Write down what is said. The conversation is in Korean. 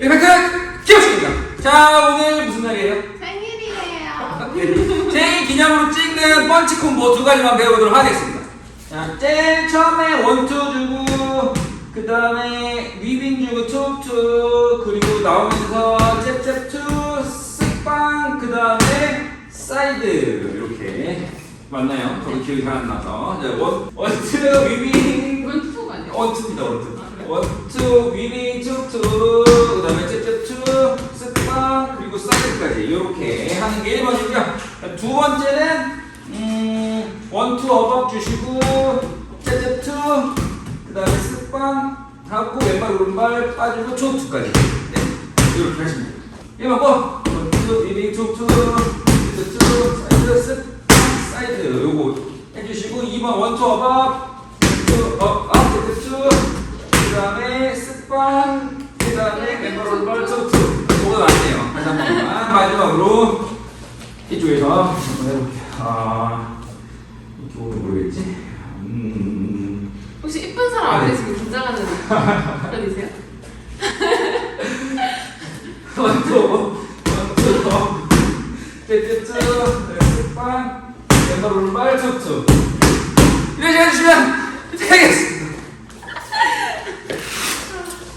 이펙트 키워십니다. 자 오늘 무슨 날이에요? 생일이에요. 생일 기념으로 찍는 펀치 콤보 두 가지만 배워보도록 하겠습니다. 자, 제일 처음에 원투 주고, 그 다음에 위빙 주고 투투, 그리고 나오면서 잽잽 투, 쓱빵, 그 다음에 사이드 이렇게 맞나요? 저도 기억이 잘 안 나서 자, 원, 원투 위빙 이건 투가 아니야? 원투입니다 원투 원투 위빙 투투 이렇게 하는 게 1번이고요. 두 번째는 음 원투 어박 주시고 잽잽투 그 다음에 스빵 하고 왼발 오른발 빠지고 초투까지. 네 이렇게 하시면 됩니다. 1번 거 원투 위빙 투투 잽잽투 사이드 스빵 사이드. 요거 해주시고 2번 원투 어박 어, 업, 업, 툭툭. 그 다음에 습관, 그 다음에 멤버 롤벌 툭툭. 뭐가 많네요. 다시 한 번만. 마지막으로 이쪽에서 한번 해볼게요. 아, 이쪽은 모르겠지? 음, 혹시 이쁜 사람 앞에 지금 긴장하는 편이세요? 원투, 원투, 습관, 멤버 롤벌 툭툭. 이